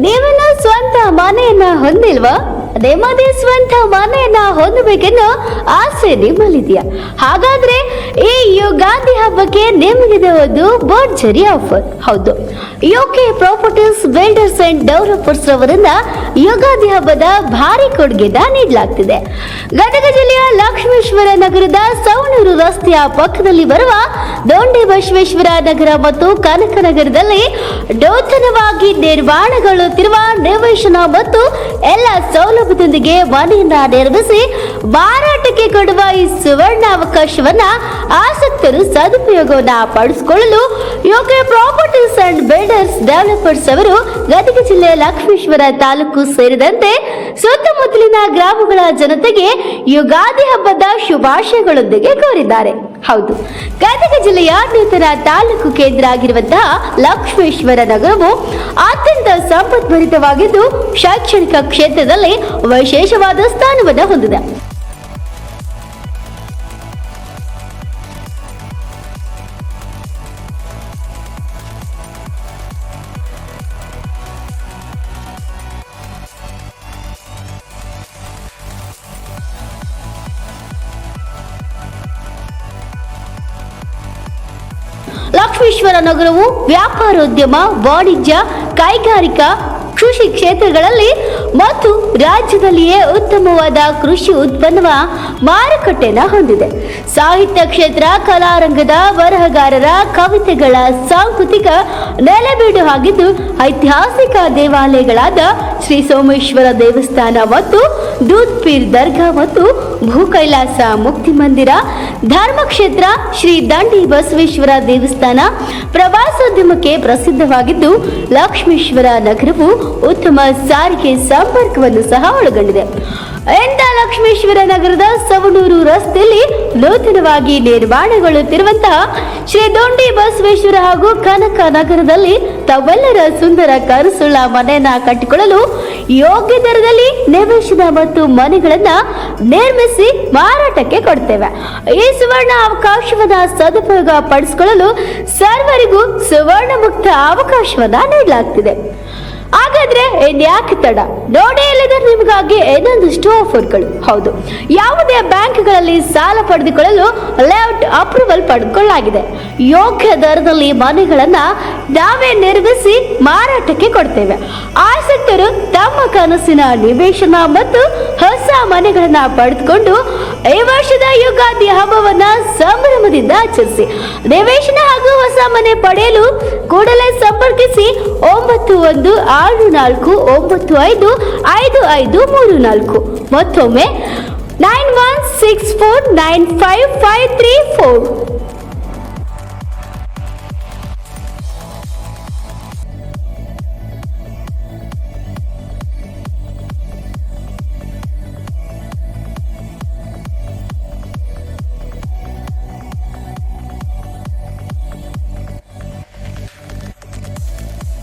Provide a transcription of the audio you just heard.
ನೀವೆಲ್ಲ ಸ್ವಂತ ಮನೆಯನ್ನ ಹೊಂದಿಲ್ವಾ? ನಿಮ್ಮದೇ ಸ್ವಂತ ಮನೆಯನ್ನ ಹೊಂದಬೇಕೆನ್ನೋ ಆಸೆ ನಿಮ್ಮಲ್ಲಿದೆಯಾ ಹಾಗಾದ್ರೆ ಈ ಯುಗಾದಿ ಹಬ್ಬಕ್ಕೆ ನಿಮಗಿದೆ ಒಂದು ಭರ್ಜರಿ ಆಫರ್ ಹೌದು. UK properties builders and developers ರವರಿಂದ Ugadi ಹಬ್ಬದ ಭಾರಿ ಕೊಡುಗೆ ನೀಡಲಾಗ್ತಿದೆ. ಗದಗ ಜಿಲ್ಲೆಯ ಲಕ್ಷ್ಮೇಶ್ವರ ನಗರದ ಸವಣೂರು ರಸ್ತೆಯ ಪಕ್ಕದಲ್ಲಿ ಬರುವ ದೊಂಡಿ ಬಸವೇಶ್ವರ ನಗರ ಮತ್ತು ಕನಕ ನಗರದಲ್ಲಿ ನೂತನವಾಗಿ ನಿರ್ಮಾಣಗೊಳ್ಳುತ್ತಿರುವ ನಿವೇಶನ ಮತ್ತು ಎಲ್ಲ ಸೌಲಭ್ಯದೊಂದಿಗೆ ಮನೆಯನ್ನ ನಿರ್ಮಿಸಿ ಮಾರಾಟಕ್ಕೆ ಕೊಡುವ ಈ ಸುವರ್ಣ ಅವಕಾಶವನ್ನ ಆಸಕ್ತರು ಸದುಪಯೋಗವನ್ನ ಪಡಿಸಿಕೊಳ್ಳಲು Yoga properties and builders developers ಅವರು ಗದಗ ಜಿಲ್ಲೆಯ ಲಕ್ಷ್ಮೇಶ್ವರ ತಾಲೂಕು ಸೇರಿದಂತೆ ಸುತ್ತಮುತ್ತಲಿನ ಗ್ರಾಮಗಳ ಜನತೆಗೆ ಯುಗಾದಿ ಹಬ್ಬದ ಶುಭಾಶಯಗಳೊಂದಿಗೆ ಕೋರಿದ್ದಾರೆ. ಹೌದು, ಗದಗ ಜಿಲ್ಲೆಯ ನೂತನ ತಾಲೂಕು ಕೇಂದ್ರ ಆಗಿರುವಂತಹ ಲಕ್ಷ್ಮೇಶ್ವರ ನಗರವು ಅತ್ಯಂತ ಸಂಪದ್ಭರಿತವಾಗಿದ್ದು ಶೈಕ್ಷಣಿಕ ಕ್ಷೇತ್ರದಲ್ಲಿ ವಿಶೇಷವಾದ ಸ್ಥಾನವನ್ನು ಹೊಂದಿದೆ. ಲಕ್ಷ್ಮೇಶ್ವರ ನಗರವು ವ್ಯಾಪಾರೋದ್ಯಮ ವಾಣಿಜ್ಯ ಕೈಗಾರಿಕಾ ಕೃಷಿ ಕ್ಷೇತ್ರಗಳಲ್ಲಿ ಮತ್ತು ರಾಜ್ಯದಲ್ಲಿಯೇ ಉತ್ತಮವಾದ ಕೃಷಿ ಉತ್ಪನ್ನವ ಮಾರುಕಟ್ಟೆಯನ್ನು ಹೊಂದಿದೆ. ಸಾಹಿತ್ಯ ಕ್ಷೇತ್ರ, ಕಲಾರಂಗದ ಬರಹಗಾರರ ಕವಿತೆಗಳ ಸಾಂಸ್ಕೃತಿಕ ನೆಲೆಬೀಡು ಆಗಿದ್ದು, ಐತಿಹಾಸಿಕ ದೇವಾಲಯಗಳಾದ ಶ್ರೀ ಸೋಮೇಶ್ವರ ದೇವಸ್ಥಾನ ಮತ್ತು ದೂದ್ ಪೀರ್ ದರ್ಗಾ ಮತ್ತು ಭೂ ಕೈಲಾಸ ಮುಕ್ತಿ ಮಂದಿರ, ಧರ್ಮಕ್ಷೇತ್ರ, ಶ್ರೀ ದಂಡಿ ಬಸವೇಶ್ವರ ದೇವಸ್ಥಾನ ಪ್ರವಾಸೋದ್ಯಮಕ್ಕೆ ಪ್ರಸಿದ್ಧವಾಗಿದ್ದು ಲಕ್ಷ್ಮೇಶ್ವರ ನಗರವು ಉತ್ತಮ ಸಾರಿಗೆ ಸಂಪರ್ಕವನ್ನು ಸಹ ಒಳಗೊಂಡಿದೆ. ಎಂದ ಲಕ್ಷ್ಮೇಶ್ವರ ನಗರದ ಸವಣೂರು ರಸ್ತೆಯಲ್ಲಿ ನೂತನವಾಗಿ ನಿರ್ಮಾಣಗೊಳ್ಳುತ್ತಿರುವಂತಹ ಶ್ರೀ ದೊಂಡಿ ಬಸವೇಶ್ವರ ಹಾಗೂ ಕನಕ ನಗರದಲ್ಲಿ ತಾವೆಲ್ಲರ ಸುಂದರ ಕರುಸುಳ್ಳ ಮನೆಯನ್ನ ಕಟ್ಟಿಕೊಳ್ಳಲು ಯೋಗ್ಯ ದರದಲ್ಲಿ ನಿವೇಶನ ಮತ್ತು ಮನೆಗಳನ್ನ ನಿರ್ಮಿಸಿ ಮಾರಾಟಕ್ಕೆ ಕೊಡ್ತೇವೆ. ಈ ಸುವರ್ಣ ಅವಕಾಶವನ್ನ ಸದುಪಯೋಗ ಪಡಿಸಿಕೊಳ್ಳಲು ಸರ್ವರಿಗೂ ಸುವರ್ಣ ಮುಕ್ತ ಅವಕಾಶವನ್ನ ನೀಡಲಾಗ್ತಿದೆ. ಹಾಗಾದ್ರೆ ಇನ್ಯಾಕೆ ತಡ? ನೋಡೇ ಇಲ್ಲದ ನಿಮಗಾಗಿ ಇನ್ನೊಂದಿಷ್ಟು ಆಫರ್ಗಳು ಹೌದು, ಯಾವುದೇ ಬ್ಯಾಂಕ್ಗಳಲ್ಲಿ ಸಾಲ ಪಡೆದುಕೊಳ್ಳಲು ಲೇಔಟ್ ಅಪ್ರೂವಲ್ ಪಡೆದುಕೊಳ್ಳಲಾಗಿದೆ ಯೋಗ್ಯ ದರದಲ್ಲಿ ಮನೆಗಳನ್ನ ನಾವೇ ನಿರ್ಮಿಸಿ ಮಾರಾಟಕ್ಕೆ ಕೊಡ್ತೇವೆ. ಆಸಕ್ತರು ತಮ್ಮ ಕನಸಿನ ನಿವೇಶನ ಮತ್ತು ಹೊಸ ಮನೆಗಳನ್ನ ಪಡೆದುಕೊಂಡು ಈ ವರ್ಷದ ಯುಗಾದಿ ಹಬ್ಬವನ್ನ ಸಂಭ್ರಮದಿಂದ ಆಚರಿಸಿ. ನಿವೇಶನ ಹಾಗೂ ಹೊಸ ಮನೆ ಪಡೆಯಲು ಕೂಡಲೇ ಸಂಪರ್ಕಿಸಿ ಒಂಬತ್ತು ಒಂದು ಆರು ನಾಲ್ಕು ಒಂಬತ್ತು ಐದು ಐದು ಐದು ಮೂರು ನಾಲ್ಕು. ಮತ್ತೊಮ್ಮೆ nine one six four nine five five three four.